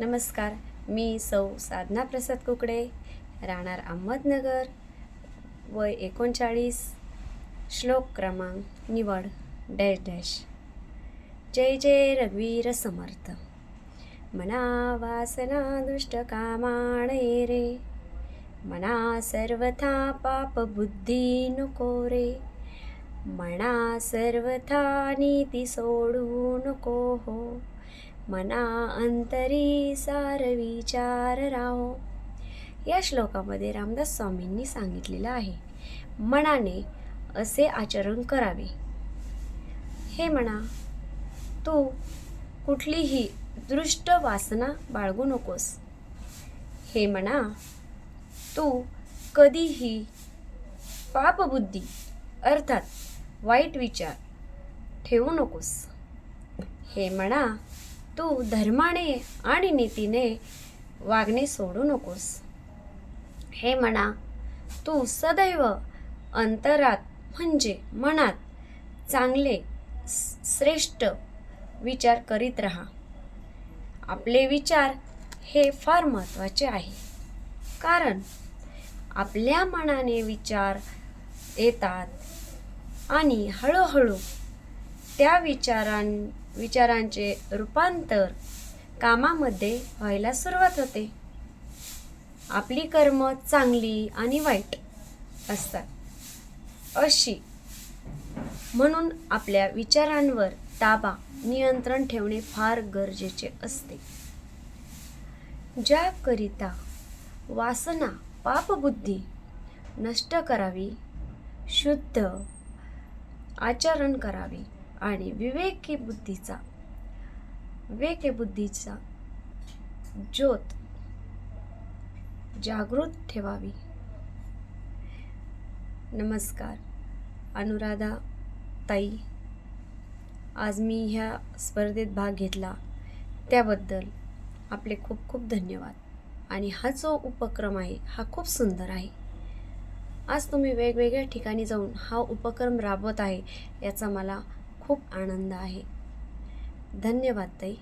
नमस्कार मी सौ साधना प्रसाद कुकडे राहणार अहमदनगर वय एकोणचाळीस श्लोक क्रमांक निवड डॅश डॅश. जय जय रघुवीर समर्थ. मना वासना दुष्ट कामाणे रे. मना सर्वथा पाप बुद्धी नको रे. मना सर्वथा नीती सोडू नको हो मना अंतरी सार विचार राहो. या श्लोकामध्ये रामदास स्वामींनी सांगितलेलं आहे मनाने असे आचरण करावे. हे म्हणा तू कुठलीही दृष्ट वासना बाळगू नकोस. हे म्हणा तू कधीही पापबुद्धी अर्थात वाईट विचार ठेवू नकोस. हे म्हणा तू धर्माने आणि नीतीने वागणे सोडू नकोस. हे म्हणा तू सदैव अंतरात म्हणजे मनात चांगले श्रेष्ठ विचार करीत राहा. आपले विचार हे फार महत्त्वाचे आहे. कारण आपल्या मनाने विचार येतात आणि हळूहळू त्या विचारां विचारांचे रूपांतर कामामध्ये व्हायला सुरुवात होते. आपली कर्म चांगली आणि वाईट असतात. अशी म्हणून आपल्या विचारांवर ताबा नियंत्रण ठेवणे फार गरजेचे असते. ज्याकरिता वासना पापबुद्धी नष्ट करावी शुद्ध आचरण करावे आणि विवेकी बुद्धीचा विवेकी बुद्धीचा ज्योत जागृत ठेवावी. नमस्कार अनुराधा ताई. आज मी ह्या स्पर्धेत भाग घेतला. त्याबद्दल आपले खूप खूप धन्यवाद. आणि हा जो उपक्रम आहे हा खूप सुंदर आहे. आज तुम्ही वेगवेगळ्या ठिकाणी जाऊन हा उपक्रम राबवत आहे याचा मला खूप आनंद आहे. धन्यवाद ताई.